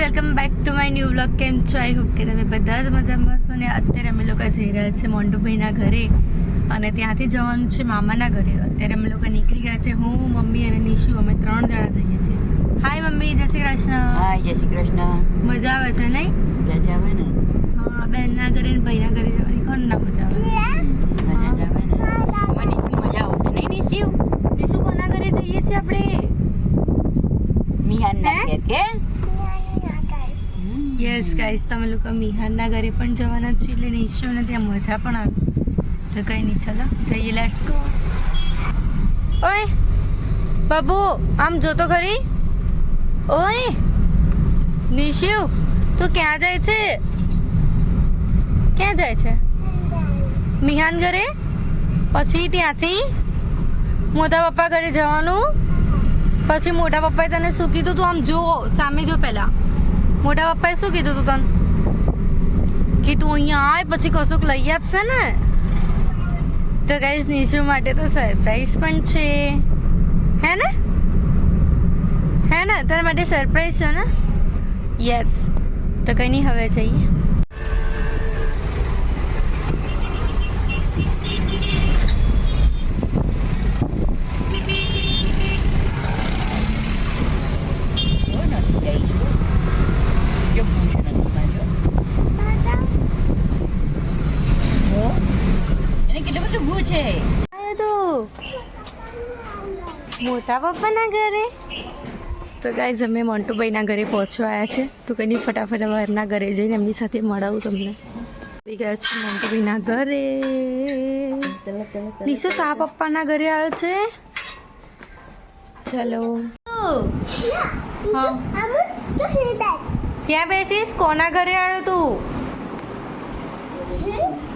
Welcome back to my new blog કેમ છો? I hope કે તમે બધા જ મજામાં છો ને અત્યારે અમે લોકો જઈ રહ્યા છે મોન્ટુભાઈના ઘરે અને ત્યાંથી જવાનું છે મામાના ઘરે. અત્યારે અમે લોકો નીકળી ગયા છે. હું મમ્મી અને નિશુ અમે ત્રણ જણા જઈએ છીએ. Hi mummy. જય શ્રી કૃષ્ણ. હા જય શ્રી કૃષ્ણ. મજા આવે છે નહીં? મજા આવે ને. હા બેનના ઘરે ને ભાઈના ઘરે જવાની કોણ ના મજા આવે મજા આવે ને. મને મજા આવશે નહીં ને નિશુ કોના ઘરે જઈએ છીએ આપણે? મિહાન ના? કે? યસ ગાઈસ તમે લોકો મિહાનના ઘરે પણ જવાના છો એટલે નિશ્ચયને ત્યાં મજા પણ આવે. તો કંઈ નહીં, ચલો, જઈએ લેટ્સ ગો ઓય, બાબુ, આમ જોતો ખરી? ઓય નિશિવ તું ક્યાં જાય છે? ક્યાં જાય છે? મિહાન ઘરે? પછી ત્યાંથી મોટા પપ્પા ઘરે જવાનું? પછી મોટા પપ્પાએ તને શું કીધું? તું આમ જો સામે જો પહેલા. મોટા પપ્પાએ શું કીધું તું તને? કે તું અહીંયા આય, પછી કશુંક લઈ આપશે ને? તો ગાઈઝ નિશુ માટે તો સરપ્રાઈઝ પણ છે. હે ને? હે ને? તારા માટે સરપ્રાઈઝ છે ને? યસ તો કંઈ નહીં, હવે જઈએ જો નથી જઈ છું જો પૂછ નથી બાજુ જો એને કેટલું બધું ભૂ છે આવ્યો તું મોટા પપ્પાના ઘરે? તો ગાઈઝ અમે મોન્ટુભાઈના ઘરે પહોંચવા આવ્યા છે. તો કંઈ ફટાફટ હવે એમના ઘરે જઈને એમની સાથે મળાવું તમને. આવી ગયા છે મોન્ટુભાઈના ઘરે. નિશો, તો આ પપ્પાના ઘરે આવ્યો છે? ચલો. ત્યાં બેસીશ? કોના ઘરે આવ્યો તું?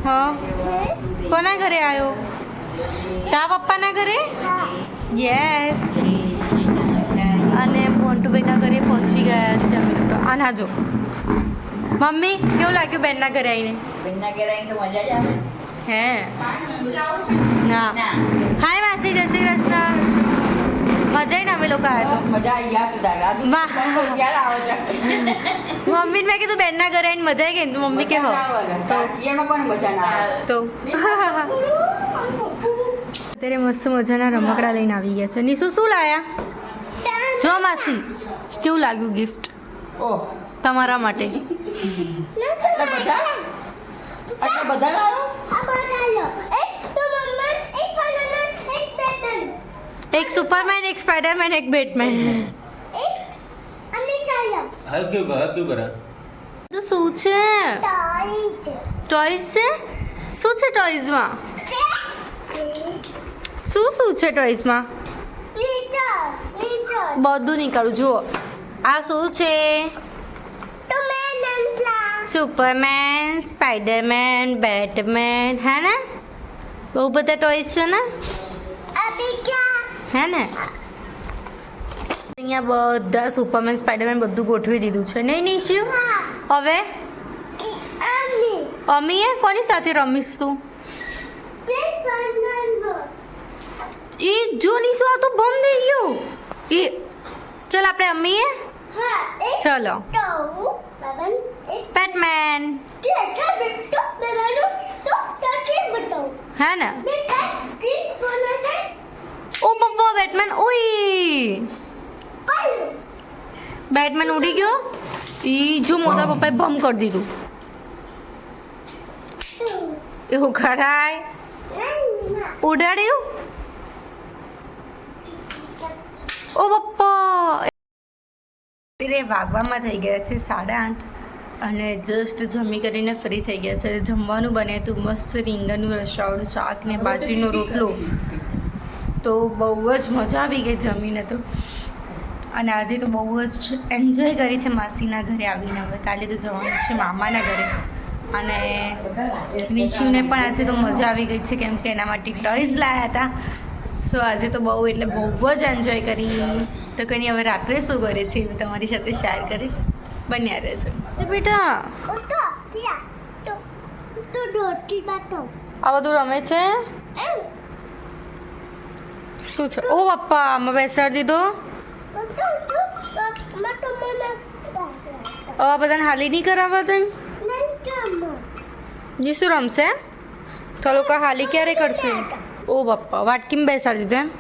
હા. કોના ઘરે આવ્યો? તા પપ્પાના ઘરે? યસ અને મોન્ટુબેનના ઘરે પહોંચી ગયા છે અમે લોકો. આ ના જો. મમ્મી કેવું લાગ્યું બેનના ઘરે આવીને? બેનના ઘરે આવીને તો મજા જ આવે. હે. ના. હાય માસી જય શ્રી કૃષ્ણ. મજા ને અમે લોકો આવ્યા તો? મજા ગયા સુધારા. મમ્મીને મેં કીધું બેનના ઘરે આવીને મજા આવી ગઈ મમ્મી કે હો તો પણ મજા ના તો. અત્યારે મસ્ત મજાના રમકડા લઈને આવી ગયા છે. નિશુ શું લાયા? જો માસી કેવું લાગ્યું ગિફ્ટ તમારા માટે. આટલા બધા આટલા બધા લાવો? એક સુપરમેન એક સ્પાઈડરમેન એક બેટમેન. હલક્યું કર હલક્યું કર? તો શું છે? ટોયસ છે? શું છે ટોયસમાં શું શું છે ટોઈસમાં બધું નીકળું જુઓ. આ શું છે? સુપરમેન સ્પાઈડરમેન બેટમેન હે ને? બહુ બધા ટોયસ છે ને? હે ને? અહીંયા બધા સુપરમેન સ્પાઈડરમેન બધું ગોઠવી દીધું છે. નહીં નિશ્ચિત હવે? અમીએ? કોની સાથે રમીશ? તું એ જો નીસુ આ તો બંધ થઈ ગયું એ ચલ આપણે અમીએ ચલો બેટમેન હે ને ઓ પપ્પા બેટમેન ઉઈ બેટમેન ઉડી ગયો ઈ જો મોટા પપ્પાએ ભમ કરી દીધું એવું ખરાય ઉડાડ્યું ઓ પપ્પા રે વાગવામાં થઈ ગયા છે સાડા આઠ અને જસ્ટ જમી કરીને ફ્રી થઈ ગયા છે. જમવાનું બને તું મસ્ત રીંગણનું રસાવાળું શાક ને બાજરીનો રોટલો. તો બહુ જ મજા આવી ગઈ જમીને તો. અને આજે તો બહુ જ એન્જોય કરી છે માસીના ઘરે આવીને. હવે કાલે તો જવાનું છે મામાના ઘરે. અને નિશુને પણ આજે તો મજા આવી ગઈ છે કેમ કે એના માટે ટોયઝ લાવ્યા હતા. સો આજે તો બહુ એટલે બહુ જ એન્જોય કરી. તો કંઈ હવે રાત્રે શું કરે છે એ તમારી સાથે શેર કરીશ. બન્યા રહેજો. એ બેટા. આ બધું રમે છે? શું છે? ઓ પપ્પા આમાં બેસાડી દીધો? હવે આ બધાને હાલી નહીં કરાવવા તેમ શું રમશે? તો લોકો હાલી ક્યારે કરશે? ઓ પપ્પા વાટકીમાં બેસાડી દીધું એમ?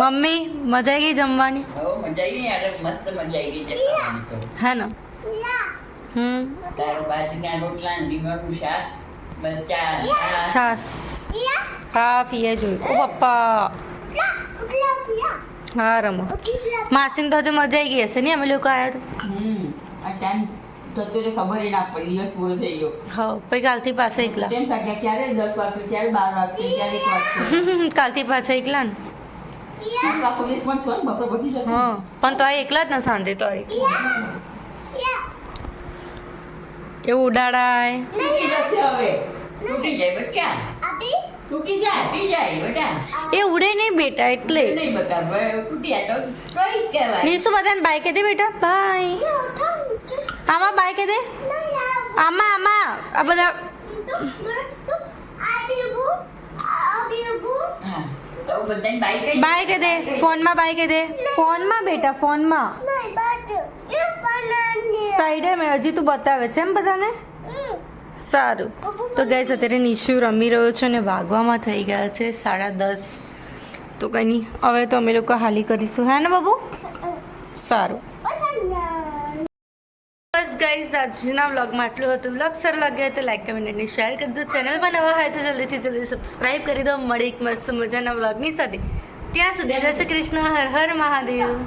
મમ્મી મજા આવી ગઈ જમવાની? મજા આવી યાર મસ્ત મજા આવી ગઈ હે ને? હમ. તારો બાજરીના રોટલા ને રીંગણનું શાક બસ ચા છાશ. છાસ. હા પીએ જોયું ઓ પપ્પા હા રમો. માસીને તો હજુ મજા આવી ગઈ હશે ને અમે લોકો આવ્યા તો ખબર ય ના પડી દિવસ પૂરો થઈ ગયો. હા પછી કાલથી પાછા એકલા. કેમ થાક્યા ક્યારે દસ વાગશે ક્યારે બાર વાગશે ક્યારે એક વાગશે? કાલથી પાછા એકલા ને. પણ છો ને? બપોર પહોંચી જશે? હા પણ તો આ એકલા જ ને સાંજે તો એવું ઉડાડાય. તૂટી જાય બચ્ચા તૂટી જાય તૂટી જાય બેટા. એ ઉડે નહીં બેટા એટલે. નહીં બતા તૂટી જાય તો કઈશ કહેવાય. નીસુ બધાને બાય કહી દે બેટા બાય. આમાં બાય કહી દે. આમાં આમાં. આ બધા બાય કહી દે. ફોનમાં બાય કહી દે. ફોનમાં બેટા ફોનમાં. સ્પાઈડરમેન હજી તું બતાવે છે એમ બધાને? સારું. તો ગઈ અત્યારે નિશુ રમી રહ્યો છે અને વાગવામાં થઈ ગયા છે સાડા દસ. તો કંઈ નહીં, હવે તો અમે લોકો હાલી કરીશું. હે ને બાબુ? સારું. બસ ગાઈઝ આજના વ્લોગમાં આટલું હતું. વ્લોગ સર લાગ્યો તો લાઈક કમેન્ટ અને શેર કરજો. ચેનલ બનાવવા હોય તો જલ્દીથી જલ્દી સબસ્ક્રાઈબ કરી દો. મળી એક મસ્ત મજાના વ્લોગની સાથે. ત્યાં સુધી જય શ્રી કૃષ્ણ. હર હર મહાદેવ.